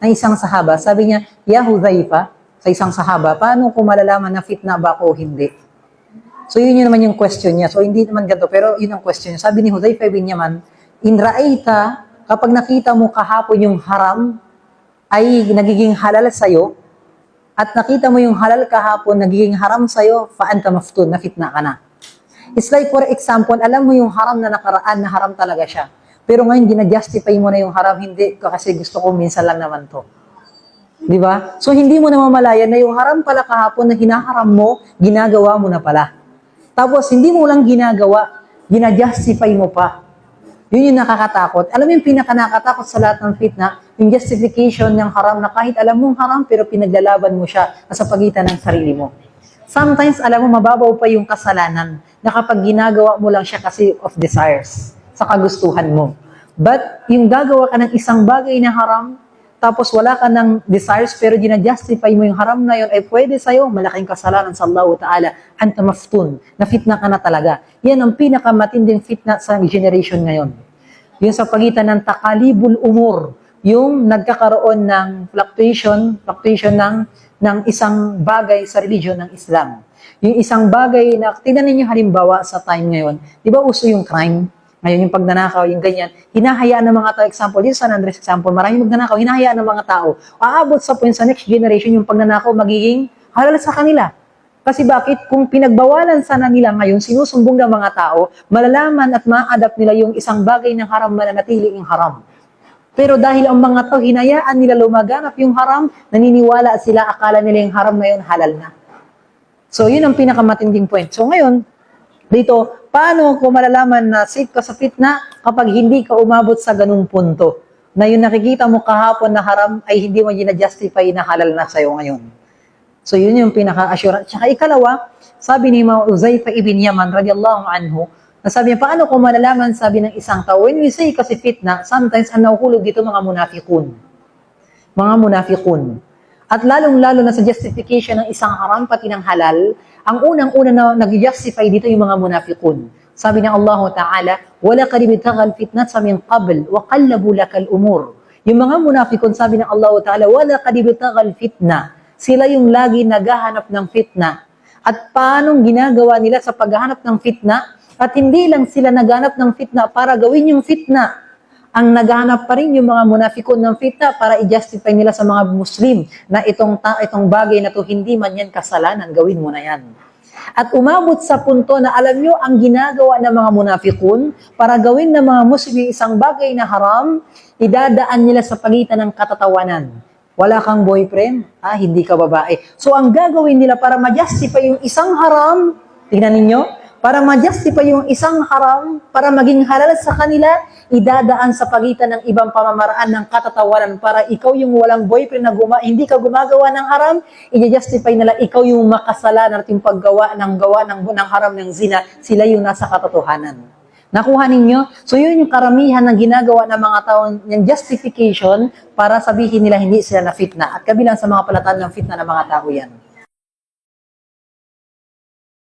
ng isang sahaba. Sabi niya, Ya Hudhaifa, sa isang sahaba, paano ko malalaman na fitna ba ako o hindi? So yun yun naman yung question niya. So hindi naman ganito, pero yun ang question niya. Sabi ni Hudhaifa bin Yaman, In ra'ayta, kapag nakita mo kahapon yung haram, ay nagiging halal sa'yo, at nakita mo yung halal kahapon, nagiging haram sa'yo, faanta maftun, na fitna ka na. It's like for example, alam mo yung haram na nakaraan, na haram talaga siya. Pero ngayon, ginajustify mo na yung haram, hindi kasi gusto ko minsan lang naman to. Di ba? So, hindi mo namamalayan na yung haram pala kahapon na hinaharam mo, ginagawa mo na pala. Tapos, hindi mo lang ginagawa, ginajustify mo pa. Yun yung nakakatakot. Alam mo yung pinakanakatakot sa lahat ng fitna, yung justification ng haram na kahit alam mong haram, pero pinaglalaban mo siya sa pagitan ng sarili mo. Sometimes, alam mo, mababaw pa yung kasalanan na kapag ginagawa mo lang siya kasi of desires, sa kagustuhan mo. But, yung gagawa ka ng isang bagay na haram, tapos wala ka ng desires, pero ginajustify mo yung haram na yun, ay pwede sa'yo, malaking kasalanan sa Allah Ta'ala, anta maftun, na fitna ka na talaga. Yan ang pinakamatinding fitna sa generation ngayon. Yung sa pagitan ng takalibul umur, yung nagkakaroon ng fluctuation, fluctuation ng, ng isang bagay sa religion ng Islam. Yung isang bagay na, tingnan ninyo halimbawa sa time ngayon, di ba uso yung crime? Ngayon yung pagnanakaw, yung ganyan, hinahayaan ng mga tao, example, sa San Andres example, maraming magnanakaw, hinahayaan ng mga tao. Aabot sa point sa next generation, yung pagnanakaw magiging halal sa kanila. Kasi bakit? Kung pinagbawalan sana nila ngayon, sinusumbong ng mga tao, malalaman at ma-adapt nila yung isang bagay ng haram mananatili yung haram. Pero dahil ang mga tao, hinayaan nila lumaganap yung haram, naniniwala sila, akala nila yung haram na yun halal na. So, yun ang pinakamatinding point. So, ngayon, dito, paano ko malalaman na safe ka sa fitna kapag hindi ka umabot sa ganung punto? Na yung nakikita mo kahapon na haram ay hindi mo gina-justify na halal na sa'yo ngayon. So, yun yung pinaka-assurance. Tsaka ikalawa, sabi ni Mao Uzaifa ibn Yaman radiyallahu anhu, na sabi niya, paano ko malalaman, sabi ng isang tao, when we say kasi fitna, sometimes ang nahuhulog dito mga munafikun. Mga munafikun. At lalong-lalo na sa justification ng isang haram pati ng halal, ang unang-una na nag-justify dito yung mga munafikun. Sabi ng Allah Ta'ala, wala ka limitagal fitnat sa min qabl, wa qallabu lakal umur. Yung mga munafikun, sabi ng Allah Ta'ala, wala ka limitagal fitna. Sila yung lagi naghahanap ng fitna. At paano ginagawa nila sa paghahanap ng fitna? At hindi lang sila naghanap ng fitna para gawin yung fitna. Ang naghanap pa rin yung mga munafikon ng fitna para i-justify nila sa mga Muslim na itong, ta- itong bagay na to hindi man yan kasalanan, gawin mo na yan. At umabot sa punto na alam nyo ang ginagawa ng mga munafikun para gawin ng mga Muslim isang bagay na haram, idadaan nila sa pagitan ng katatawanan. Wala kang boyfriend? Ah, hindi ka babae. So ang gagawin nila para ma-justify yung isang haram, tingnan ninyo, para ma-justify yung isang haram, para maging halal sa kanila, idadaan sa pagitan ng ibang pamamaraan ng katatawanan para ikaw yung walang boyfriend na guma, hindi ka gumagawa ng haram, i-justify nila ikaw yung makasalanan at yung paggawa ng gawa ng, ng haram ng zina, sila yung nasa katotohanan. Nakuha ninyo? So yun yung karamihan ng ginagawa ng mga tao, yung justification para sabihin nila hindi sila na fitna. At kabilang sa mga palataan ng fitna ng mga tao yan.